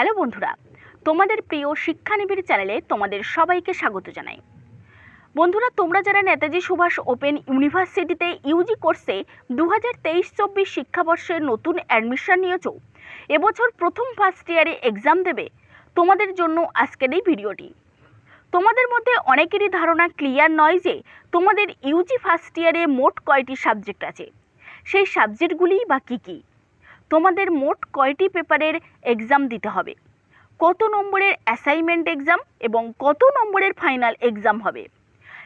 Hello বন্ধুরা, তোমাদের প্রিয় শিক্ষানিবিড় চ্যানেলে তোমাদের সবাইকে স্বাগত জানাই। বন্ধুরা, তোমরা যারা নেতাজি সুভাষ ওপেন ইউনিভার্সিটিতে ইউজি কোর্সে দু হাজার তেইশ চব্বিশ শিক্ষাবর্ষের নতুন অ্যাডমিশন নিয়েছো, এবছর প্রথম ফার্স্ট ইয়ারে এক্সাম দেবে, তোমাদের জন্য আজকের এই ভিডিওটি। তোমাদের মধ্যে অনেকেরই ধারণা ক্লিয়ার নয় যে তোমাদের ইউজি ফার্স্ট ইয়ারে মোট কয়টি সাবজেক্ট আছে, সেই সাবজেক্টগুলিই বা কী কী? তোমাদের মোট কয়টি পেপারের এক্সাম দিতে হবে? কত নম্বরের অ্যাসাইনমেন্ট এক্সাম এবং কত নম্বরের ফাইনাল এক্সাম হবে?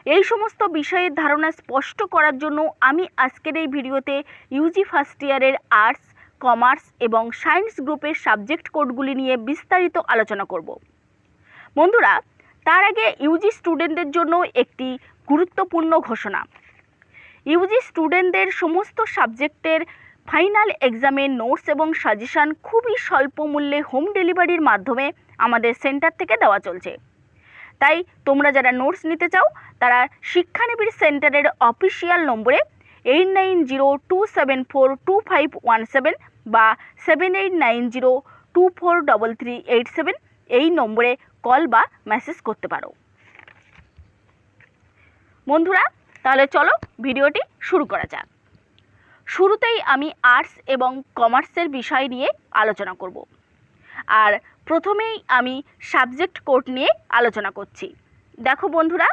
এই সমস্ত বিষয়ের ধারণা স্পষ্ট করার জন্য আমি আজকের এই ভিডিওতে ইউজি ফার্স্ট ইয়ারের আর্টস কমার্স এবং সায়েন্স গ্রুপের সাবজেক্ট কোডগুলি নিয়ে বিস্তারিত আলোচনা করব। বন্ধুরা, তার আগে ইউজি স্টুডেন্টদের জন্য একটি গুরুত্বপূর্ণ ঘোষণা। ইউজি স্টুডেন্টদের সমস্ত সাবজেক্টের ফাইনাল এক্সামের নোটস এবং সাজেশান খুবই স্বল্প মূল্যে হোম ডেলিভারির মাধ্যমে আমাদের সেন্টার থেকে দেওয়া চলছে। তাই তোমরা যারা নোটস নিতে চাও, তারা শিক্ষানিবিড় সেন্টারের অফিসিয়াল নম্বরে eight nine zero two seven four two five one seven বা seven eight nine zero two four double three eight seven এই নম্বরে কল বা মেসেজ করতে পারো। বন্ধুরা, তাহলে চলো ভিডিওটি শুরু করা যাক। শুরুতেই আমি আর্টস এবং কমার্সের বিষয় নিয়ে আলোচনা করব। আর প্রথমেই আমি সাবজেক্ট কোড নিয়ে আলোচনা করছি। দেখো বন্ধুরা,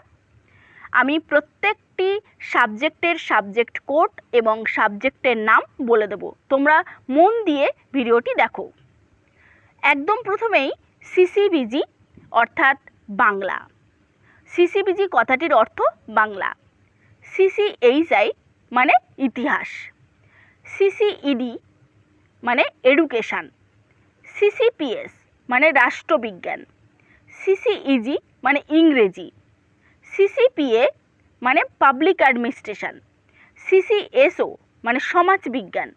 আমি প্রত্যেকটি সাবজেক্টের সাবজেক্ট কোড এবং সাবজেক্টের নাম বলে দেব। তোমরা মন দিয়ে ভিডিওটি দেখো। একদম প্রথমেই সিসিবিজি, অর্থাৎ বাংলা। সিসিবিজি কথাটির অর্থ বাংলা। সিসিএইচআই মানে ইতিহাস। সিসিইডি মানে এডুকেশান। সিসিপিএস মানে রাষ্ট্রবিজ্ঞান। সিসিইজি মানে ইংরেজি। সিসিপিএ মানে পাবলিক অ্যাডমিনিস্ট্রেশন। সিসিএসও মানে সমাজবিজ্ঞান।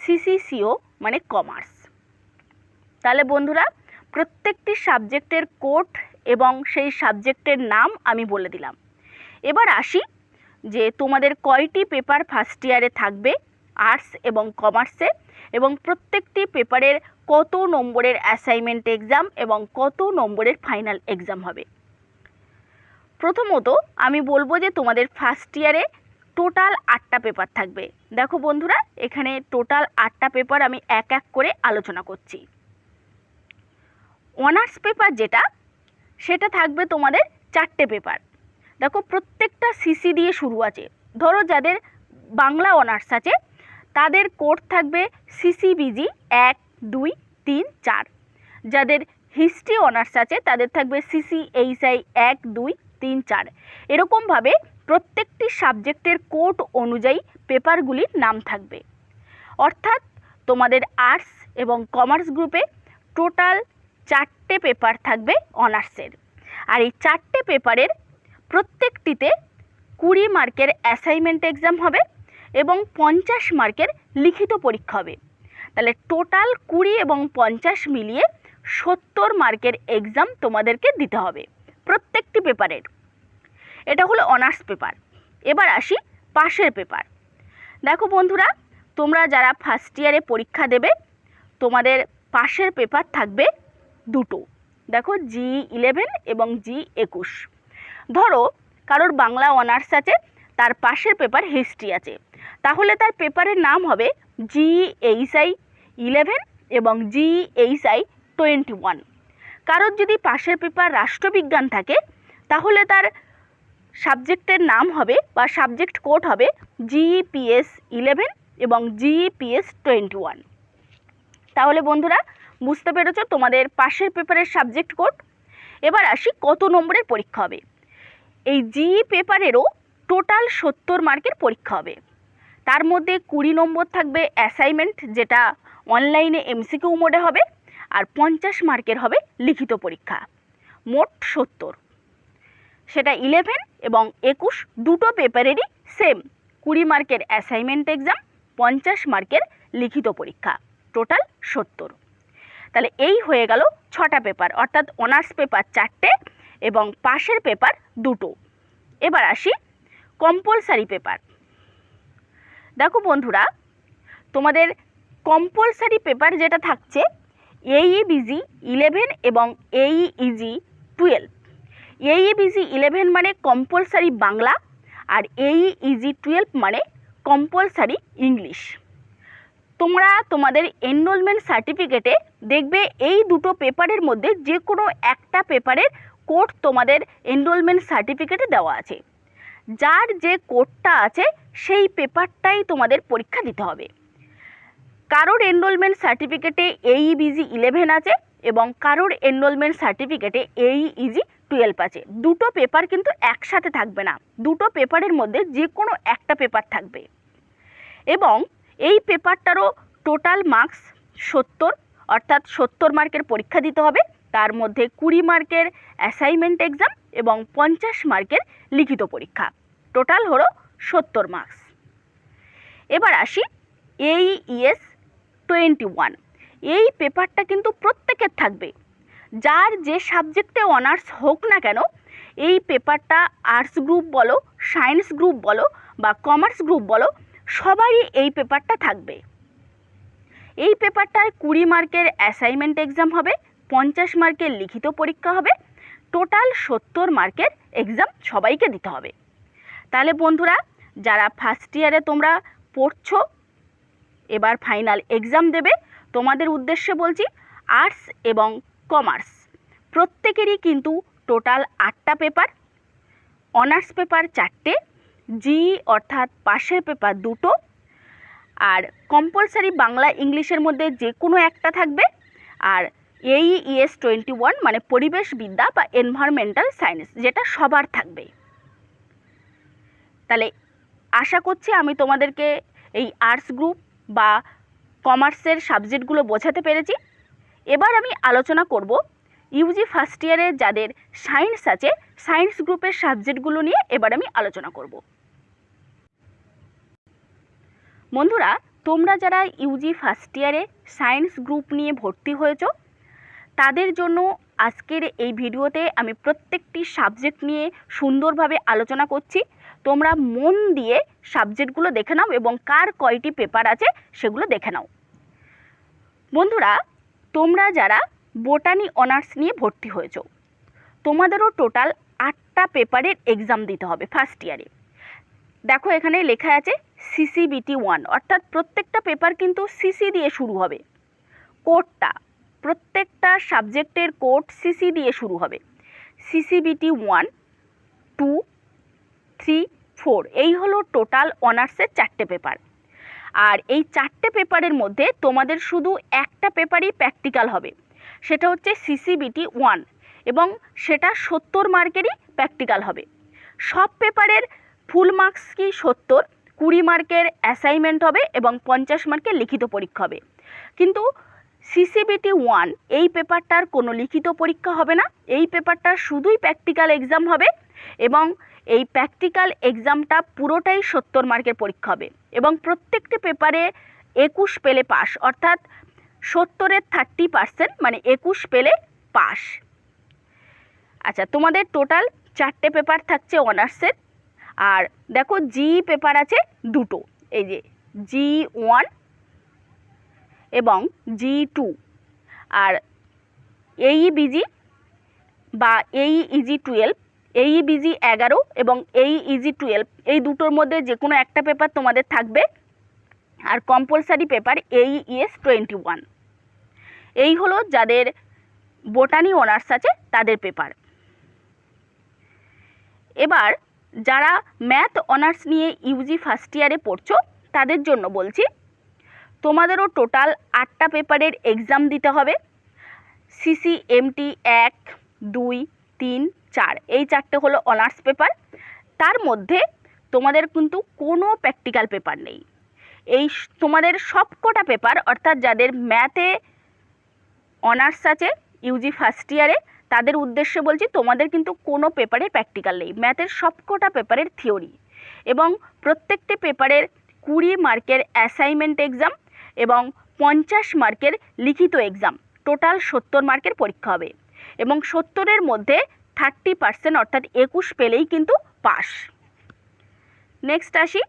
সিসিসিও মানে কমার্স। তাহলে বন্ধুরা, প্রত্যেকটি সাবজেক্টের কোড এবং সেই সাবজেক্টের নাম আমি বলে দিলাম। এবার আসি যে তোমাদের কয়টি পেপার ফার্স্ট ইয়ারে থাকবে আর্টস এবং কমার্সে এবং প্রত্যেকটি পেপারের কত নম্বরের অ্যাসাইনমেন্ট এক্সাম এবং কত নম্বরের ফাইনাল এক্সাম হবে। প্রথমত আমি বলব যে তোমাদের ফার্স্ট ইয়ারে টোটাল আটটা পেপার থাকবে। দেখো বন্ধুরা, এখানে টোটাল আটটা পেপার আমি এক এক করে আলোচনা করছি। অনার্স পেপার যেটা, সেটা থাকবে তোমাদের চারটে পেপার দেখো প্রত্যেকটা সিসি দিয়ে শুরু আছে। ধরো যাদের বাংলা অনার্স আছে তাদের কোড থাকবে সিসিবিজি এক, দুই, তিন, চার। যাদের হিস্ট্রি অনার্স আছে, তাদের থাকবে সিসিএইচআই এক, দুই, তিন, চার। এরকমভাবে প্রত্যেকটি সাবজেক্টের কোড অনুযায়ী পেপারগুলির নাম থাকবে। অর্থাৎ তোমাদের আর্টস এবং কমার্স গ্রুপে টোটাল চারটে পেপার থাকবে অনার্সের আর এই চারটে পেপারের প্রত্যেকটিতে কুড়ি মার্কের অ্যাসাইনমেন্ট এক্সাম হবে। এবং পঞ্চাশ মার্কের লিখিত পরীক্ষা হবে। তাহলে টোটাল কুড়ি এবং পঞ্চাশ মিলিয়ে সত্তর মার্কের এক্সাম তোমাদেরকে দিতে হবে প্রত্যেকটি পেপারের এটা হলো অনার্স পেপার এবার আসি পাশের পেপার দেখো বন্ধুরা, তোমরা যারা ফার্স্ট ইয়ারে পরীক্ষা দেবে, তোমাদের পাশের পেপার থাকবে দুটো। দেখো জি ইলেভেন এবং জি একুশ। ধরো, কারোর বাংলা অনার্স আছে, তার পাশের পেপার হিস্ট্রি আছে। তাহলে তার পেপারের নাম হবে জি এইচআই ইলেভেন এবং জি এইচআই টোয়েন্টি ওয়ান কারোর যদি পাশের পেপার রাষ্ট্রবিজ্ঞান থাকে, তাহলে তার সাবজেক্টের নাম হবে বা সাবজেক্ট কোড হবে জিইপিএস ইলেভেন এবং জিইপিএস টোয়েন্টি ওয়ান তাহলে বন্ধুরা, বুঝতে পেরেছ তোমাদের পাশের পেপারের সাবজেক্ট কোড? এবার আসি কত নম্বরের পরীক্ষা হবে। এই জি পেপারেরও টোটাল সত্তর মার্কের পরীক্ষা হবে। তার মধ্যে কুড়ি নম্বর থাকবে অ্যাসাইনমেন্ট যেটা অনলাইনে এমসিকিউ মোডে হবে আর পঞ্চাশ মার্কের হবে লিখিত পরীক্ষা। মোট সত্তর। সেটা ইলেভেন এবং একুশ দুটো পেপারেরই সেম কুড়ি মার্কের অ্যাসাইনমেন্ট এক্সাম পঞ্চাশ মার্কের লিখিত পরীক্ষা। টোটাল সত্তর। তাহলে এই হয়ে গেল ছটা পেপার অর্থাৎ অনার্স পেপার চারটে এবং পাশের পেপার দুটো। এবার আসি কম্পালসারি পেপার দেখো বন্ধুরা, তোমাদের কম্পালসারি পেপার যেটা থাকছে এইইবিজি ইলেভেন ইলেভেন এবং এই ইজি টুয়েলভ এই বিজি ইলেভেন মানে কম্পালসারি বাংলা আর এই ইজি টুয়েলভ মানে কম্পালসারি ইংলিশ তোমরা তোমাদের এনরোলমেন্ট সার্টিফিকেটে দেখবে এই দুটো পেপারের মধ্যে যে কোনো একটা পেপারের কোড তোমাদের এনরোলমেন্ট সার্টিফিকেটে দেওয়া আছে। যার যে কোডটা আছে, সেই পেপারটাই তোমাদের পরীক্ষা দিতে হবে। কারোর এনরোলমেন্ট সার্টিফিকেটে এই বিজি ইলেভেন আছে এবং কারোর এনরোলমেন্ট সার্টিফিকেটে এই ইজি টুয়েলভ আছে। দুটো পেপার কিন্তু একসাথে থাকবে না। দুটো পেপারের মধ্যে যে কোনো একটা পেপার থাকবে। এবং এই পেপারটারও টোটাল মার্কস সত্তর, অর্থাৎ সত্তর মার্কের পরীক্ষা দিতে হবে। তার মধ্যে কুড়ি মার্কের অ্যাসাইনমেন্ট এক্সাম এবং পঞ্চাশ মার্কের লিখিত পরীক্ষা। টোটাল হলো সত্তর মার্কস এবার আসি এই ইএস টোয়েন্টি ওয়ান এই পেপারটা কিন্তু প্রত্যেকের থাকবে। যার যে সাবজেক্টে অনার্স হোক না কেন, এই পেপারটা আর্টস গ্রুপ বলো সায়েন্স গ্রুপ বলো, বা কমার্স গ্রুপ বলো, সবারই এই পেপারটা থাকবে। এই পেপারটায় কুড়ি মার্কের অ্যাসাইনমেন্ট এক্সাম হবে, পঞ্চাশ মার্কের লিখিত পরীক্ষা হবে, টোটাল সত্তর মার্কের এক্সাম সবাইকে দিতে হবে। তাহলে বন্ধুরা, যারা ফার্স্ট ইয়ারে তোমরা পড়ছো, এবার ফাইনাল এক্সাম দেবে, তোমাদের উদ্দেশ্যে বলছি আর্টস এবং কমার্স প্রত্যেকেরই কিন্তু টোটাল আটটা পেপার অনার্স পেপার চারটে জি অর্থাৎ পাশের পেপার দুটো, আর কম্পালসারি বাংলা ইংলিশের মধ্যে যে কোনো একটা থাকবে, আর এই ইএস টোয়েন্টি ওয়ান মানে পরিবেশ বিদ্যা বা এনভায়রনমেন্টাল সায়েন্স যেটা সবার থাকবে। তাহলে আশা করছি আমি তোমাদেরকে এই আর্টস গ্রুপ বা কমার্সের সাবজেক্টগুলো বোঝাতে পেরেছি। এবার আমি আলোচনা করব ইউজি ফার্স্ট ইয়ারে যাদের সায়েন্স আছে সায়েন্স গ্রুপের সাবজেক্টগুলো নিয়ে এবার আমি আলোচনা করব। বন্ধুরা, তোমরা যারা ইউজি ফার্স্ট ইয়ারে সায়েন্স গ্রুপ নিয়ে ভর্তি হয়েছো, তাদের জন্য আজকের এই ভিডিওতে আমি প্রত্যেকটি সাবজেক্ট নিয়ে সুন্দরভাবে আলোচনা করছি। তোমরা মন দিয়ে সাবজেক্টগুলো দেখে নাও এবং কার কয়টি পেপার আছে সেগুলো দেখে নাও। বন্ধুরা, তোমরা যারা বোটানি অনার্স নিয়ে ভর্তি হয়েছো, তোমাদেরও টোটাল আটটা পেপারের এক্সাম দিতে হবে ফার্স্ট ইয়ারে দেখো এখানে লেখা আছে সিসিবিটি ওয়ান অর্থাৎ প্রত্যেকটা পেপার কিন্তু সিসি দিয়ে শুরু হবে। কোডটা প্রত্যেকটা সাবজেক্টের কোড সিসি দিয়ে শুরু হবে। CCBT one two three four এই হলো টোটাল অনার্সের চারটে পেপার আর এই চারটে পেপারের মধ্যে তোমাদের শুধু একটা পেপারই প্র্যাকটিক্যাল হবে। সেটা হচ্ছে সিসিবিটি ওয়ান এবং সেটা সত্তর মার্কেরই প্র্যাকটিক্যাল হবে। সব পেপারের ফুল মার্কস কি সত্তর, কুড়ি মার্কের অ্যাসাইনমেন্ট হবে এবং পঞ্চাশ মার্কের লিখিত পরীক্ষা হবে। কিন্তু সিসিবিটি ওয়ান এই পেপারটার কোনো লিখিত পরীক্ষা হবে না। এই পেপারটার শুধুই প্র্যাকটিক্যাল এক্সাম হবে এবং এই প্র্যাকটিক্যাল এক্সামটা পুরোটাই সত্তর মার্কের পরীক্ষা হবে এবং প্রত্যেকটি পেপারে একুশ পেলে পাস অর্থাৎ সত্তরের থার্টি পার্সেন্ট মানে একুশ পেলে পাস আচ্ছা তোমাদের টোটাল চারটে পেপার থাকছে অনার্সের আর দেখো জি পেপার আছে দুটো, এই যে জি ওয়ান এবং জি টু আর এই বিজি বা এই ইজি টুয়েলভ এই বিজি এগারো এবং এই ইজি টুয়েলভ এই দুটোর মধ্যে যে কোনো একটা পেপার তোমাদের থাকবে। আর কম্পালসারি পেপার এই ইএস টোয়েন্টি ওয়ান এই হলো যাদের বোটানি অনার্স আছে, তাদের পেপার এবার যারা ম্যাথ অনার্স নিয়ে ইউজি ফার্স্ট ইয়ারে পড়ছো, তাদের জন্য বলছি তোমাদেরও টোটাল আটটা পেপারের এক্সাম দিতে হবে। সিসি এমটি এক, দুই, তিন, চার, এই চারটে হলো অনার্স পেপার তার মধ্যে তোমাদের কিন্তু কোনো প্র্যাকটিক্যাল পেপার নেই। এই তোমাদের সবকটা পেপার অর্থাৎ যাদের ম্যাথে অনার্স আছে ইউজি ফার্স্ট ইয়ারে তাদের উদ্দেশ্যে বলছি তোমাদের কিন্তু কোনো পেপারে প্র্যাকটিক্যাল নেই। ম্যাথের সবকটা পেপারের থিওরি এবং প্রত্যেকটি পেপারের কুড়ি মার্কের অ্যাসাইনমেন্ট এক্সাম এবং পঞ্চাশ মার্কের লিখিত এক্সাম টোটাল সত্তর মার্কের পরীক্ষা হবে। এবং সত্তরের মধ্যে থার্টি পার্সেন্ট অর্থাৎ একুশ পেলেই কিন্তু পাস নেক্সট আসি।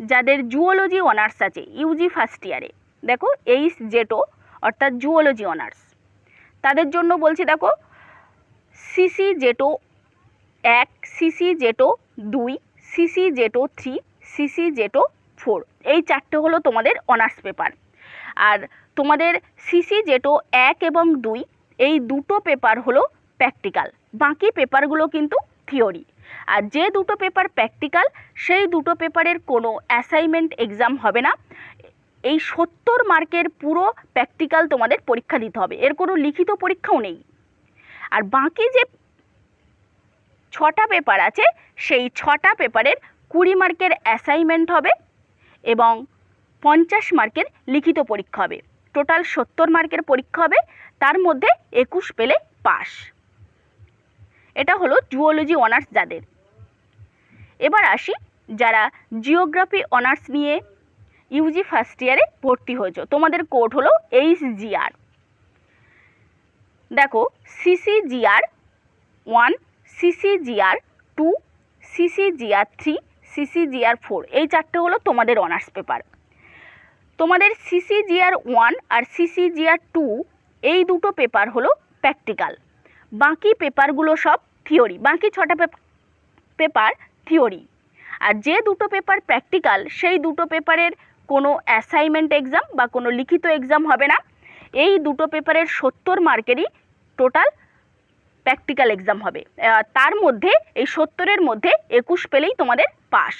যাদের জুওলজি অনার্স আছে ইউজি ফার্স্ট ইয়ারে দেখো এইচ জেটো অর্থাৎ জুওলজি অনার্স তাদের জন্য বলছি, দেখো সিসি জেটো এক সিসি জেটো দুই সিসি জেটো থ্রি সিসি জেটো ফোর। এই চারটে হলো তোমাদের অনার্স পেপার আর তোমাদের সিসি জেটো এক এবং দুই, এই দুটো পেপার হলো প্র্যাকটিক্যাল বাকি পেপারগুলো কিন্তু থিওরি আর যে দুটো পেপার প্র্যাকটিক্যাল সেই দুটো পেপারের কোনো অ্যাসাইনমেন্ট এক্সাম হবে না। এই সত্তর মার্কের পুরো প্র্যাকটিক্যাল তোমাদের পরীক্ষা দিতে হবে। এর কোনো লিখিত পরীক্ষাও নেই। আর বাকি যে ছটা পেপার আছে, সেই ছটা পেপারের কুড়ি মার্কের অ্যাসাইনমেন্ট হবে। এবং পঞ্চাশ মার্কের লিখিত পরীক্ষা হবে। টোটাল সত্তর মার্কের পরীক্ষা হবে, তার মধ্যে একুশ পেলে পাস এটা হলো জুওলজি অনার্স যাদের। এবার আসি, যারা জিওগ্রাফি অনার্স নিয়ে ইউজি ফার্স্ট ইয়ারে ভর্তি হয়েছ। তোমাদের কোড হলো এইচ জিআর দেখো CC CCGR one CC CCGR two CCGR three CCGR four এই চারটে হলো তোমাদের অনার্স পেপার তোমাদের সিসিজিআর ওয়ান আর সিসিজিআর টু এই দুটো পেপার হলো প্র্যাকটিক্যাল বাকি পেপারগুলো সব থিওরি বাকি ছটা পেপার থিওরি আর যে দুটো পেপার প্র্যাকটিক্যাল সেই দুটো পেপারের কোনো অ্যাসাইনমেন্ট এক্সাম বা কোনো লিখিত এক্সাম হবে না। এই দুটো পেপারের সত্তর মার্কেরই টোটাল প্র্যাকটিক্যাল এক্সাম হবে তার মধ্যে এই সত্তরের মধ্যে একুশ পেলেই তোমাদের পাস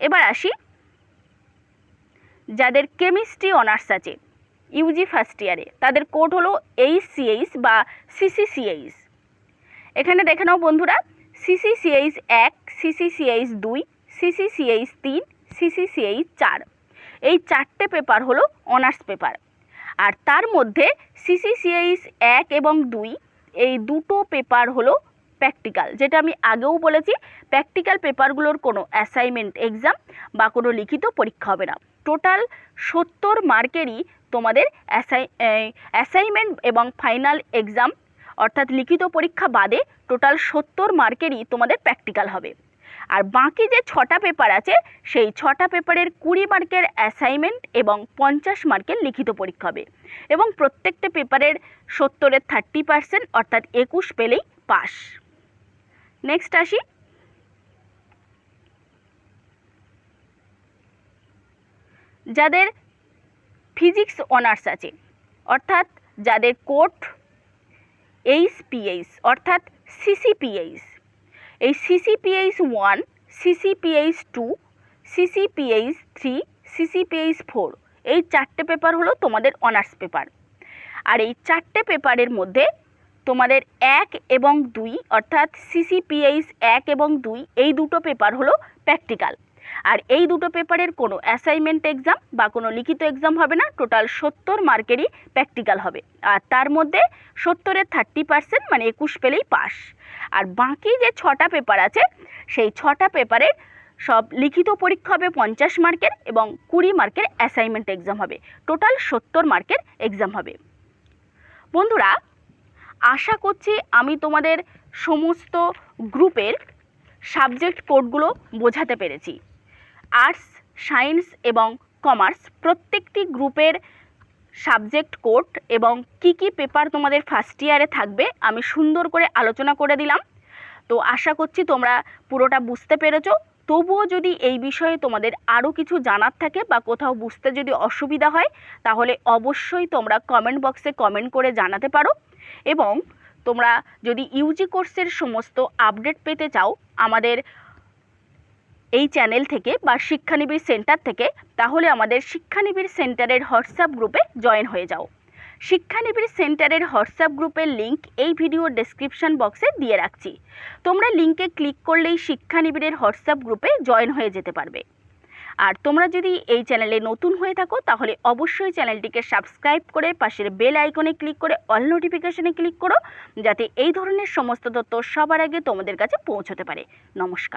এবার আসি যাদের কেমিস্ট্রি অনার্স আছে ইউজি ফার্স্ট ইয়ারে তাদের কোড হলো এইচ সিএইচ বা সিসিসিএইচ এখানে দেখে নাও বন্ধুরা সিসিসিএইচ এক সিসিসিএইচ দুই সিসিসিএইচ তিন সিসিসিএইচ চার এই চারটে পেপার হলো অনার্স পেপার আর তার মধ্যে সিসিসিএইচ এক এবং দুই, এই দুটো পেপার হলো প্র্যাকটিক্যাল যেটা আমি আগেও বলেছি প্র্যাকটিক্যাল পেপারগুলোর কোনো অ্যাসাইনমেন্ট এক্সাম বা কোনো লিখিত পরীক্ষা হবে না। টোটাল সত্তর মার্কেরই তোমাদের অ্যাসাই অ্যাসাইনমেন্ট এবং ফাইনাল এক্সাম অর্থাৎ লিখিত পরীক্ষা বাদে টোটাল সত্তর মার্কেরই তোমাদের প্র্যাকটিক্যাল হবে। আর বাকি যে ছটা পেপার আছে, সেই ছটা পেপারের কুড়ি মার্কের অ্যাসাইনমেন্ট এবং পঞ্চাশ মার্কের লিখিত পরীক্ষা হবে। এবং প্রত্যেকটা পেপারের সত্তরের থার্টি পার্সেন্ট অর্থাৎ একুশ পেলেই পাস নেক্সট আসি। যাদের ফিজিক্স অনার্স আছে, অর্থাৎ যাদের কোড এইচ পিএইচ অর্থাৎ সিসিপিএইচ এই CCPH one CCPH two CCPH three CCPH four এই চারটে পেপার হলো তোমাদের অনার্স পেপার আর এই চারটে পেপারের মধ্যে তোমাদের এক এবং দুই, অর্থাৎ সিসিপিএইচ এক এবং দুই, এই দুটো পেপার হলো প্র্যাকটিক্যাল আর এই দুটো পেপারের কোনো অ্যাসাইনমেন্ট এক্সাম বা কোনো লিখিত এক্সাম হবে না টোটাল সত্তর মার্কেরই প্র্যাকটিক্যাল হবে। আর তার মধ্যে সত্তরের থার্টি পার্সেন্ট মানে একুশ পেলেই পাস আর বাকি যে ছটা পেপার আছে, সেই ছটা পেপারের সব লিখিত পরীক্ষা হবে পঞ্চাশ মার্কের এবং কুড়ি মার্কের অ্যাসাইনমেন্ট এক্সাম হবে। টোটাল সত্তর মার্কের এক্সাম হবে। বন্ধুরা, আশা করছি আমি তোমাদের সমস্ত গ্রুপের সাবজেক্ট কোডগুলো বোঝাতে পেরেছি। আর্টস, সায়েন্স এবং কমার্স প্রত্যেকটি গ্রুপের সাবজেক্ট কোড এবং কি কি পেপার তোমাদের ফার্স্ট ইয়ারে থাকবে আমি সুন্দর করে আলোচনা করে দিলাম। তো আশা করছি তোমরা পুরোটা বুঝতে পেরেছ। তবুও যদি এই বিষয়ে তোমাদের আরও কিছু জানার থাকে বা কোথাও বুঝতে যদি অসুবিধা হয়, তাহলে অবশ্যই তোমরা কমেন্ট বক্সে কমেন্ট করে জানাতে পারো। এবং তোমরা যদি ইউজি কোর্সের সমস্ত আপডেট পেতে চাও, আমাদের এই চ্যানেল থেকে বা শিক্ষানিবিড় সেন্টার থেকে তাহলে আমাদের শিক্ষানিবিড় সেন্টারের হোয়াটসঅ্যাপ গ্রুপে জয়েন হয়ে যাও। শিক্ষানিবিড় সেন্টারের হোয়াটসঅ্যাপ গ্রুপের লিংক এই ভিডিওর ডেসক্রিপশন বক্সে দিয়ে রাখছি। তোমরা লিঙ্কে ক্লিক করলেই শিক্ষানিবিড়ের হোয়াটসঅ্যাপ গ্রুপে জয়েন হয়ে যেতে পারবে। আর তোমরা যদি এই চ্যানেলে নতুন হয়ে থাকো, তাহলে অবশ্যই চ্যানেলটিকে সাবস্ক্রাইব করে পাশের বেল আইকনে ক্লিক করে অল নোটিফিকেশনে ক্লিক করো, যাতে এই ধরনের সমস্ত তথ্য সবার আগে তোমাদের কাছে পৌঁছতে পারে। নমস্কার।